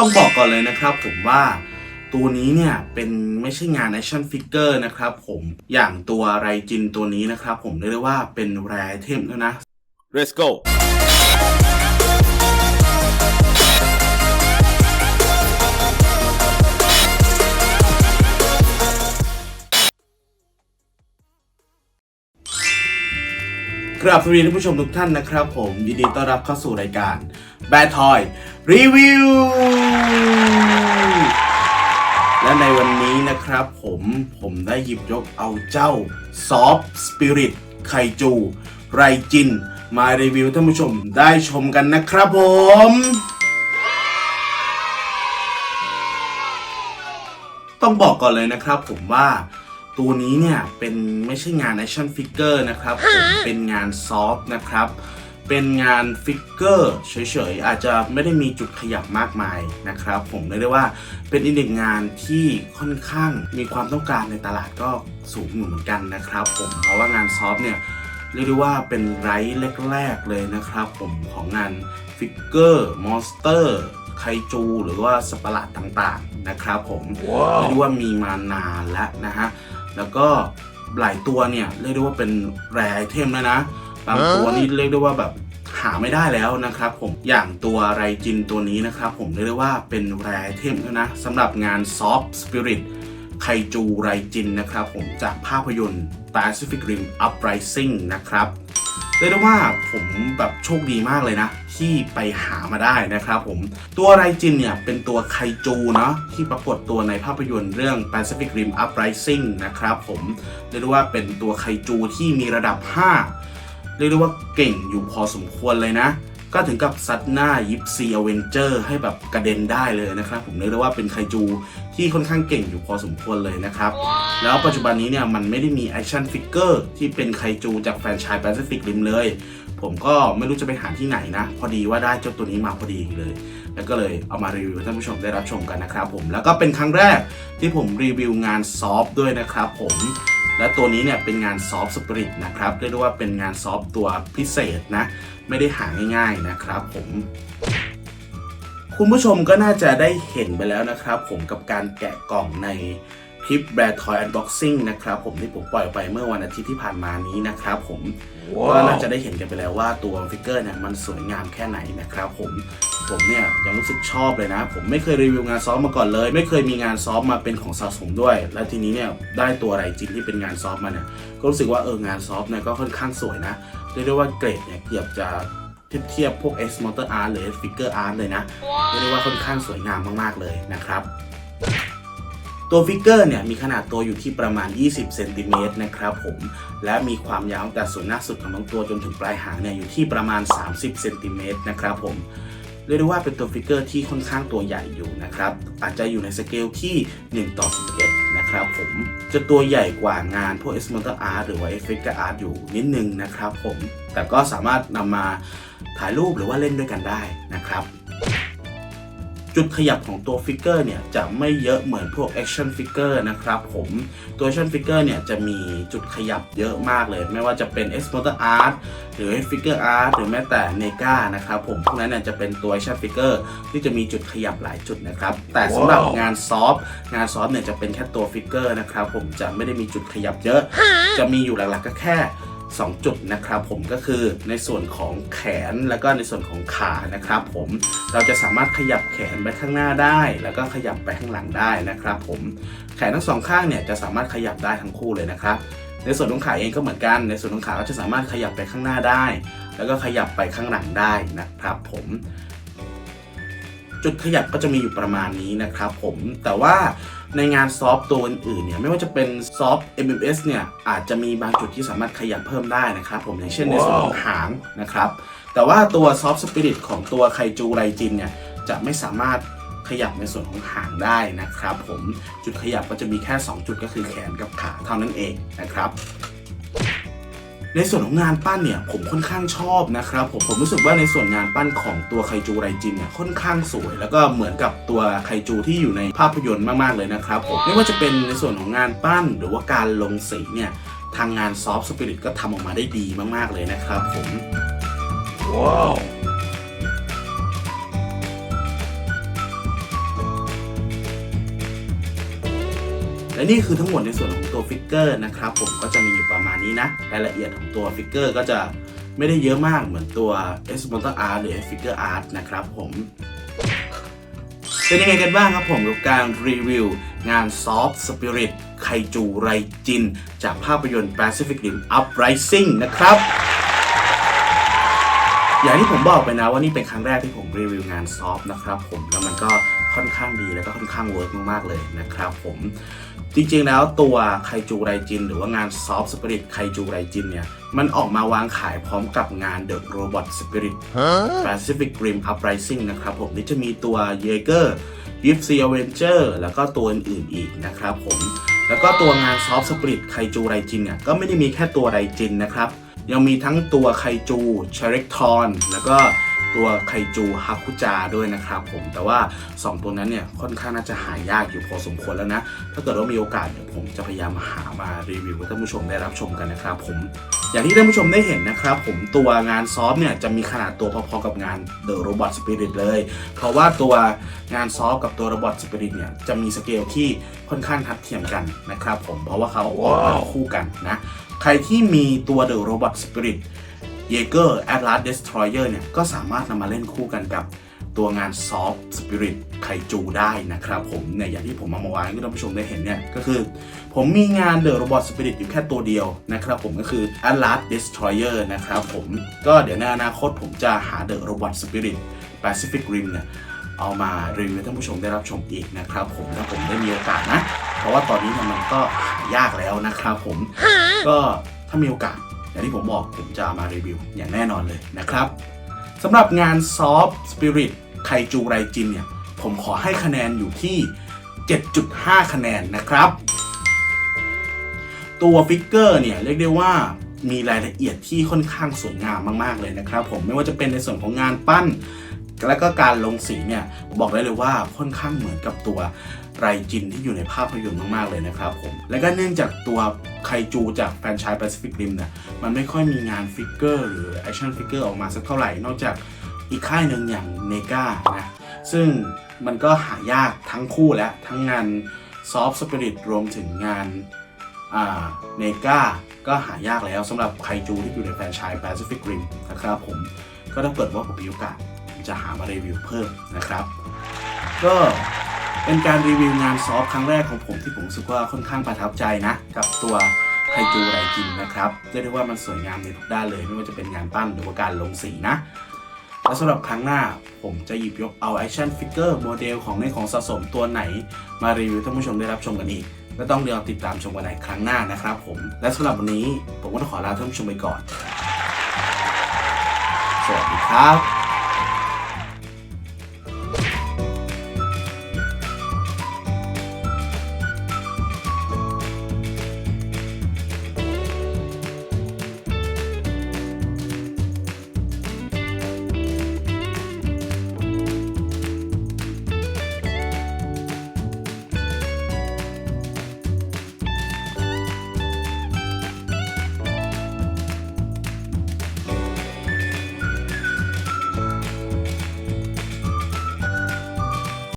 ต้องบอกก่อนเลยนะครับผมว่าตัวนี้เนี่ยเป็นไม่ใช่งาน action figure นะครับผมอย่างตัวไรจินตัวนี้นะครับผมเรียกได้ว่าเป็นแรเทมแล้วนะ Let's go กราบสวัสดีท่านผู้ชมทุกท่านนะครับผมยินดีต้อนรับเข้าสู่รายการ Bad Toy Review และในวันนี้นะครับผมผมได้หยิบยกเอาเจ้า Soft Spirit ไคจู ไรจิน มารีวิวท่านผู้ชมได้ชมกันนะครับผมต้องบอกก่อนเลยนะครับผมว่าตัวนี้เนี่ยเป็นไม่ใช่งาน action figure นะครับผมเป็นงานซอฟต์นะครับ เป็นงานฟิกเกอร์เฉยๆ อาจจะไม่ได้มีจุดขยับมากมายนะครับ ผมเรียกได้ว่าเป็นอีกหนึ่งงานที่ค่อนข้างมีความต้องการในตลาดก็สูงอยู่เหมือนกันนะครับ ผมเพราะว่างานซอฟต์เนี่ยเรียกได้ว่าเป็นไรท์แรกๆเลยนะครับ ผมของงานฟิกเกอร์มอนสเตอร์ไคจูหรือว่าสตว์ปาร์ตต่างๆนะครับผมเรียกได้ว่ามีมานานแล้วนะฮะ แล้วก็หลายตัวเนี่ย เรียกได้ว่าเป็นแรไอเทมแล้วนะ บางตัวนี่เรียกได้ว่าแบบ หาไม่ได้แล้วนะครับผมอย่างตัวไรจินตัวนี้นะครับผมเรียกได้ว่าเป็นแรไอเทมแล้วนะสำหรับงาน Soft Spirit ไคจูไรจินนะครับผมจากภาพยนตร์ Pacific Rim Uprising นะครับเรียกได้ว่าผมแบบโชคดีมากเลยนะ ที่ไปหามาได้นะครับผมตัวไรจินเนี่ย เป็นตัวไคจูเนาะที่ปรากฏตัวในภาพยนตร์เรื่อง Pacific Rim Uprising นะครับผมเรียกได้ว่าเป็นตัวไคจูที่มีระดับ 5 เรียกได้ว่าเก่งอยู่พอสมควรเลยนะ ก็ถึงกับซัดหน้ายิปซีอเวนเจอร์ให้แบบกระเด็นได้เลยนะครับผมเรียกได้ว่าเป็นไคจูที่ค่อนข้างเก่งอยู่พอสมควรเลยนะครับ แล้วปัจจุบันนี้เนี่ยมันไม่ได้มีแอคชั่นฟิกเกอร์ที่เป็นไคจูจากแฟรนไชส์แปซิฟิกริมเลย ผมก็ไม่รู้จะไปหาที่ไหนนะ พอดีว่าได้เจ้าตัวนี้มาพอดีเลย แล้วก็เลยเอามารีวิวให้ท่านผู้ชมได้รับชมกันนะครับผมแล้วก็เป็นครั้งแรกที่ผมรีวิวงานซอฟต์ด้วยนะครับผม และตัวนี้เนี่ยเป็นงานซอฟต์สปริตนะครับเรียกได้ว่าเป็นงานซอฟต์ตัวพิเศษนะ ไม่ได้หาง่ายๆนะครับผมคุณผู้ชมก็น่าจะได้เห็นไปแล้วนะครับ ผมกับการแกะกล่องใน คลิปแบรดทอยอันบ็อกซิ่งนะครับผมที่ผมปล่อยไปเมื่อวันอาทิตย์ที่ผ่านมานี้นะครับผม ก็น่าจะได้เห็นกันไปแล้วว่าตัวฟิกเกอร์เนี่ยมันสวยงามแค่ไหนนะครับผมผมเนี่ยยังรู้สึกชอบเลยนะ ผมไม่เคยรีวิวงานซ้อมมาก่อนเลย ไม่เคยมีงานซ้อมมาเป็นของสะสมด้วย แล้วทีนี้เนี่ยได้ตัวอะไรจริงที่เป็นงานซ้อมมาเนี่ยก็รู้สึกว่าเอองานซ้อมเนี่ยก็ค่อนข้างสวยนะเรียกได้ว่าเกรดเนี่ยเกือบจะเทียบเทียบพวก X Motor Art หรือ Figure Art เลยนะเรียกได้ว่าค่อนข้างสวยงามมากๆเลยนะครับ ตัวฟิกเกอร์เนี่ยมีขนาดตัวอยู่ที่ประมาณ 20เซนติเมตรนะครับผม และมีความยาวตั้งแต่ส่วนหน้าสุดของน้งตัวจนถึงปลายหางเนี่ยอยู่ที่ประมาณ 30เซนติเมตรนะครับผมเรียกได้ว่าเป็นตัวฟิกเกอร์ที่ค่อนข้างตัวใหญ่อยู่นะครับ อาจจะอยู่ในสเกลที่ 1 ต่อ 11 นะครับผม จะตัวใหญ่กว่างานพวก S Motor Art หรือว่า Figure Art อยู่นิดนึงนะครับผม แต่ก็สามารถนำมาถ่ายรูปหรือว่าเล่นด้วยกันได้นะครับ จุดขยับของตัวฟิกเกอร์เนี่ยจะไม่เยอะเหมือนพวก Action Figure นะครับผมตัว Action Figure เนี่ยจะมีจุดขยับเยอะมากเลย ไม่ว่าจะเป็น S Motor Art หรือ Figure Art หรือแม้แต่ NEGA นะครับผมพวกนั้นเนี่ยจะเป็นตัว Action Figure ที่จะมีจุดขยับหลายจุดนะครับแต่สำหรับงานซอฟต์งานซอฟต์เนี่ยจะเป็นแค่ตัวฟิกเกอร์นะครับผมจะไม่ได้มีจุดขยับเยอะ จะมีอยู่หลักๆก็แค่ 2 จุดนะครับผมก็คือในส่วนของแขนแล้วก็ในส่วนของขานะครับผมเราจะสามารถขยับแขนไปข้างหน้าได้ แล้วก็ขยับไปข้างหลังได้นะครับผมแขนทั้งสองข้างเนี่ยจะสามารถขยับได้ทั้งคู่เลยนะครับในส่วนของขาเองก็เหมือนกันในส่วนของขาก็จะสามารถขยับไปข้างหน้าได้ แล้วก็ขยับไปข้างหลังได้นะครับผมจุดขยับก็จะมีอยู่ประมาณนี้นะครับผมแต่ว่า ในงานซอฟต์ตัวอื่นๆเนี่ยไม่ว่าจะเป็นซอฟต์ MMS เนี่ยอาจจะมีบางจุดที่สามารถขยับเพิ่มได้นะครับผมอย่างเช่นในส่วนของหางนะครับแต่ว่าตัวซอฟต์สปิริตของตัวไคจูไรจินเนี่ยจะไม่สามารถขยับในส่วนของหางได้นะครับผมจุดขยับก็จะมีแค่ 2 จุดก็คือแขนกับขาเท่านั้นเองนะครับ ในส่วนของงานปั้นเนี่ยผมค่อนข้างชอบนะครับผมผมรู้สึกว่าในส่วนงานปั้นของตัวไคจูไรจินเนี่ยค่อนข้างสวย แล้วก็เหมือนกับตัวไคจูที่อยู่ในภาพยนตร์มากๆเลยนะครับผมไม่ว่าจะเป็นในส่วนของงานปั้นหรือว่าการลงสีเนี่ยทางงานซอฟต์สปิริตก็ทำออกมาได้ดีมากๆเลยนะครับผมว้าว และนี่คือทั้งหมดในส่วนของตัวฟิกเกอร์นะครับผมก็จะมีอยู่ประมาณนี้นะรายละเอียดของตัวฟิกเกอร์ก็จะไม่ได้เยอะมากเหมือนตัว S Motor Art หรือ Figure Art นะครับผมเป็นยังไงกันบ้างครับผมกับการรีวิว งาน Soft Spirit ไคจูไรจิน จากภาพยนตร์ Pacific Rim Uprising นะครับ อย่างที่ผมบอกไปนะว่านี่เป็นครั้งแรกที่ผมรีวิวงานซอฟต์นะครับผมแล้วมันก็ค่อนข้างดีแล้วก็ค่อนข้างเวิร์กมากๆเลยนะครับผมจริงๆแล้วตัวไคจูไรจิน หรือว่างานซอฟต์สปิริตไคจูไรจินเนี่ยมันออกมาวางขายพร้อมกับงาน The Robot Spirit Pacific Rim Uprising นะครับผมนี่จะมีตัว Jaeger y i p s y Avenger แล้วก็ตัวอื่นๆอีกนะครับผมแล้วก็ตัวงาน Soft Spirit ไคจูไรจินเนี่ยก็ไม่ได้มีแค่ตัวไรจินนะครับ ยังมีทั้งตัวไคจูเชเร็กทอนแล้วก็ตัวไคจูฮาคุจาด้วยนะครับผมแต่ว่า 2 ตัวนั้นเนี่ยค่อนข้างน่าจะหายากอยู่พอสมควรแล้วนะ ถ้าเกิดว่ามีโอกาสเดี๋ยวผมจะพยายามหามารีวิวให้ท่านผู้ชมได้รับชมกันนะครับผมอย่างที่ท่านผู้ชมได้เห็นนะครับผมตัวงานซอฟเนี่ยจะมีขนาดตัวพอๆกับงาน The Robot Spirit เลย เพราะว่าตัวงานซอฟกับตัว Robot Spirit เนี่ยจะมีสเกลที่ค่อนข้างทัดเทียมกันนะครับผมเพราะว่าเขาออกมาคู่กันนะ ใครที่มีตัว The Robot Spirit Jaeger Atlas Destroyer เนี่ย ก็สามารถนำมาเล่นคู่กันกับตัวงาน Soft Spirit ไคจูได้นะครับผมเนี่ยอย่างที่ผมเอามาวางให้ท่านผู้ชมได้เห็นเนี่ยก็คือ ผมมีงาน The Robot Spirit อยู่แค่ตัวเดียวนะครับผมก็คือ Atlas Destroyer นะครับผมก็เดี๋ยวในอนาคตผมจะหา The Robot Spirit Pacific Rim เนี่ยเอามารีวิวให้ท่านผู้ชมได้รับชมอีกนะครับผมถ้าผมได้มีโอกาสนะ เพราะว่าตอนนี้เนี่ยมันก็หายากแล้วนะครับผม ก็ถ้ามีโอกาสอย่างที่ผมบอกผมจะเอามารีวิวอย่างแน่นอนเลยนะครับสำหรับงาน Soft Spirit ไคจูไรจินเนี่ย ผมขอให้คะแนนอยู่ที่ 7.5 คะแนนนะครับ ตัวฟิกเกอร์เนี่ย เรียกได้ว่ามีรายละเอียดที่ค่อนข้างสวยงามมาก ๆ เลยนะครับ ผมไม่ว่าจะเป็นในส่วนของงานปั้น แล้วก็การลงสีเนี่ย บอกได้เลยว่าค่อนข้างเหมือนกับตัว ไรจินที่อยู่ในภาพยนตร์มากๆเลยนะครับผม และก็เนื่องจากตัวไคจูจากแฟรนชส์ Pacific Rim เนี่ยมันไม่ค่อยมีงานฟิกเกอร์หรือแอคชั่นฟิกเกอร์ออกมาสักเท่าไหร่ นอกจากอีกค่ายหนึ่งอย่างเนกานะซึ่งมันก็หายากทั้งคู่และทั้งงาน Soft Spirit รวมถึงงานเนกาก็หายากแล้วสำหรับไคจูที่อยู่ในแฟรนชส์ Pacific Rim นะครับผมก็ถ้าเกิดว่าผมมีโอกาสจะหามารีวิวเพิ่มนะครับ ก็ เป็นการรีวิวงานซอฟต์ครั้งแรกของผมที่ผมรู้สึกว่าค่อนข้างประทับใจนะ กับตัวไคจูไรจินนะครับเรียกได้ว่ามันสวยงามในทุกด้านเลย ไม่ว่าจะเป็นงานปั้นหรือว่าการลงสีนะและสำหรับครั้งหน้าผมจะหยิบยกเอาแอคชั่นฟิกเกอร์โมเดลของในของสะสมตัวไหน มารีวิวท่านผู้ชมได้รับชมกันอีกและต้องเดี๋ยวติดตามชมกันในครั้งหน้านะครับผม และสำหรับวันนี้ผมก็ต้องขอลาท่านผู้ชมไปก่อน สวัสดีครับ